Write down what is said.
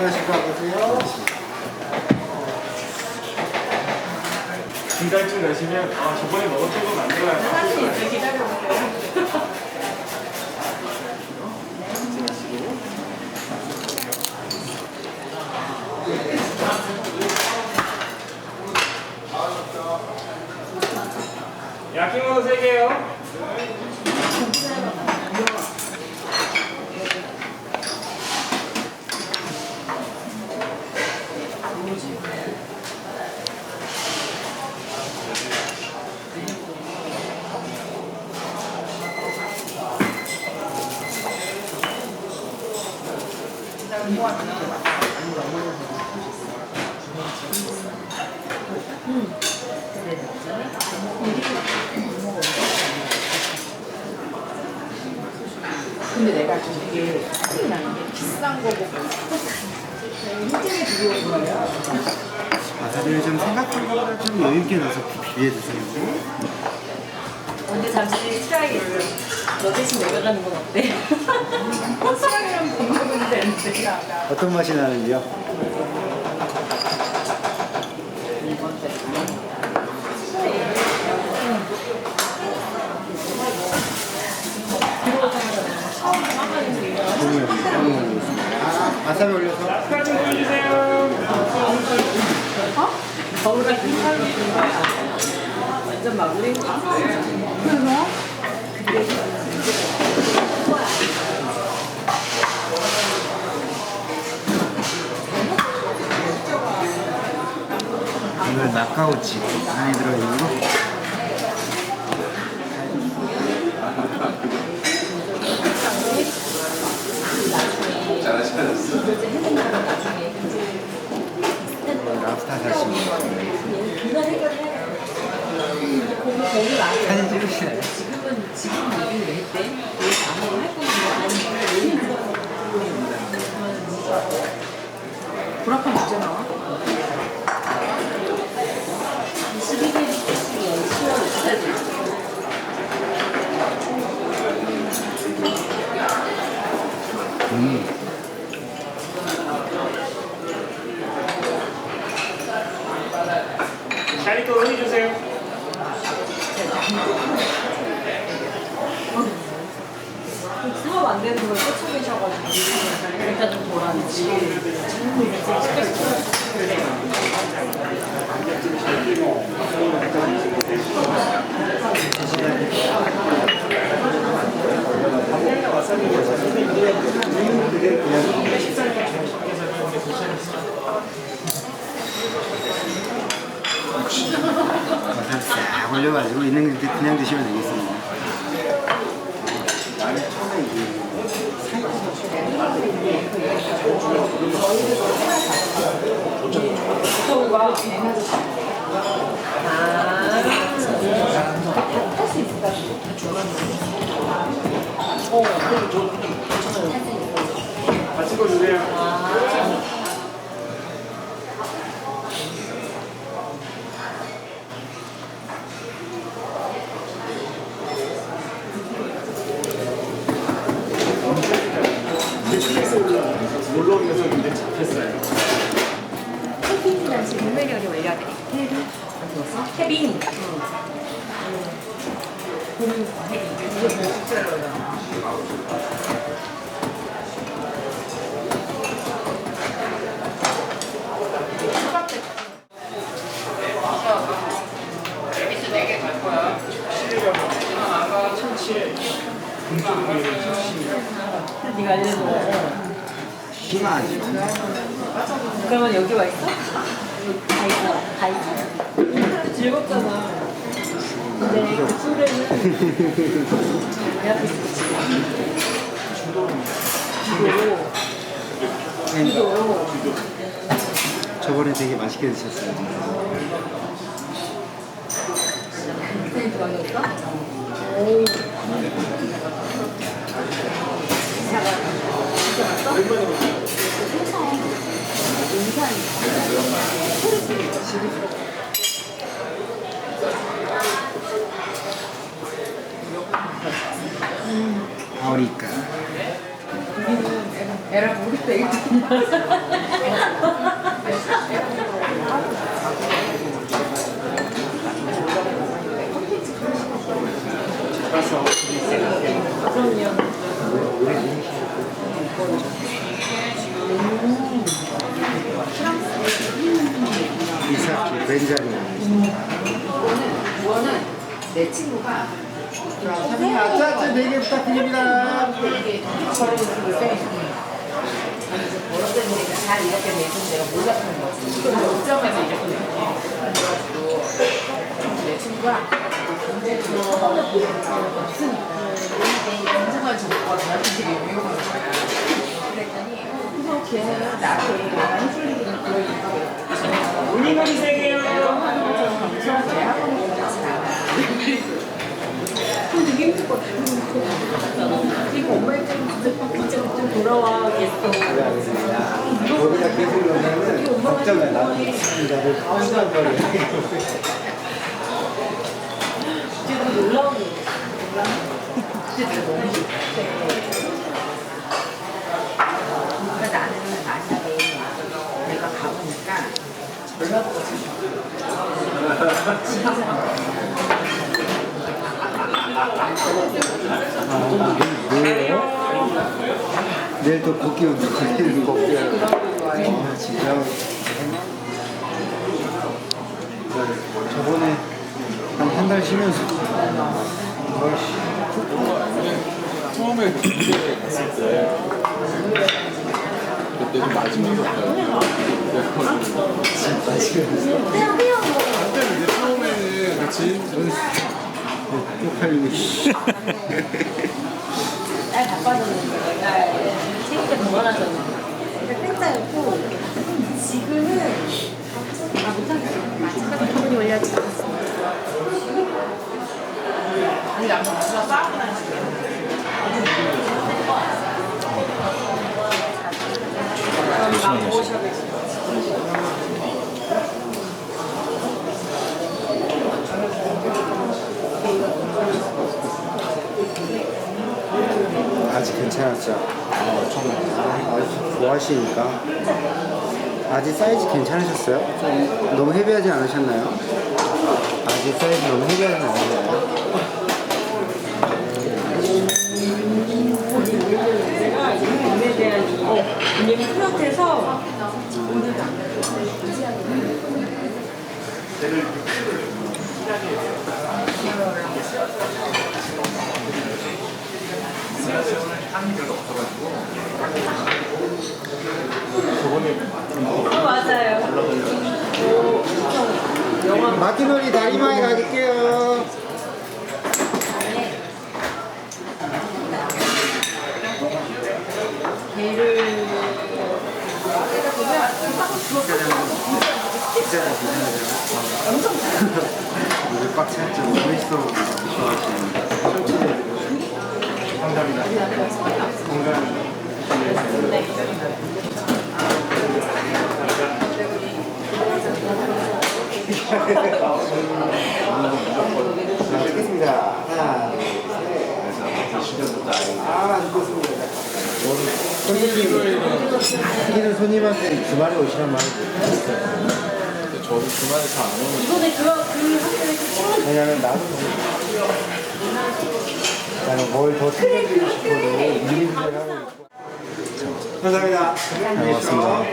하나씩 가보세요. 중간쯤 가시면 아 저번에 먹었던 거 만들어야 저 기다려볼게요. 야끼모도 3개요 근데 내가 좀 되게 짜증이 나는 게 비싼 거 보고 인증이 들어온 거예요. 아, 다들 좀 생각보다 좀 여유 있게 넣어서 비비해 드세요. 근데 잠시 취하겠어. 너 대신 내려가는 건 어때? 되는데. 어떤 맛이 나는지요? 아, 와사비 올려서. 완전 마무리. 그래서? 이건 낙가오치 안에 들어있는 거. 랍스타 사시미. 사진 찍으시나요? 지금은 지금 했대? 할 있잖아. 12개월 10월 5일 음. 또 올려주세요. 수업 안 되는 걸 쫓아내셔가지고 일단 좀 보라는지비 싹 올려가지고 있는 거 그냥 드시면 되겠습니다. 처음에 이게 저우가 아할수 있을까? 어, 그럼 저 같이 찍어주세요 올라오면서 이제 잡혔어요 햇빈이랑 지금 국물요리 올려드릴게요. 혜빈. 네가 알려줘. 심하죠. 그러면 여기 와 있어? 가 있어. 가 있어. 즐겁잖아. 근데 그 술에는 내 앞에 있지. 주도. 주도. 저번에 되게 맛있게 드셨어요. 선생님 좋아하셨어? 오. 사과. 진짜 맛있어? 인산. 아우리까. 우리 는 에라 모르겠다 일단. 이사키 벤자민. 이거는 내 친구가 자, 짜증 4개 부탁드립니다. 이게 걸어주는 때 벌어진 데가 잘 이렇게 내준 내가 몰랐던 거지. 이걸 점에서 이렇게 내줬어. 그래가지고 내 친구가 경제적으로 없으니까 인증을 정보가 저한테 되게 유용한 거야. 그랬더니 그래서 걔는 나한테 안 풀리기는 그걸 얘 나는 나를 시간 걸려. 지금 놀라운 게 진짜 너무. 그러니까 나는 만약에 내가 가보니까 뭐예요? 내일 또 복귀 온다. 내일 복귀. 아, 진짜. 저번에 한 한 달 쉬면서. 처음에 군대 갔을 때 그때 좀 맞 지금은 아 못하겠어 아직까지 기분이 올려지 않았어 아니 나는 누가 싸우고 다니는 아직 괜찮았죠? 아, 좋아하시니까. 아직 사이즈 괜찮으셨어요? 너무 헤비하지 않으셨나요? 아직 사이즈 너무 헤비하지 않으셨나요? 한이 분명히 뚜렷해서 어, 맞아요 마키놀이 다리마에 가릴게요. 멋있어 보이고 좋아하시는. 감사합니다. 건강합니다. 자, 찍겠습니다. 하나, 둘, 셋. 아. 손님, 생기는 손님한테 주말에 오시란 말을 못했어요. 저도 주말에 잘안 오는 이번에 그, 학교에 왜냐면 나도 나는 뭘더 챙겨드리고 싶어도 준비를 하고 있고. 감사합니다. 잘 먹었습니다.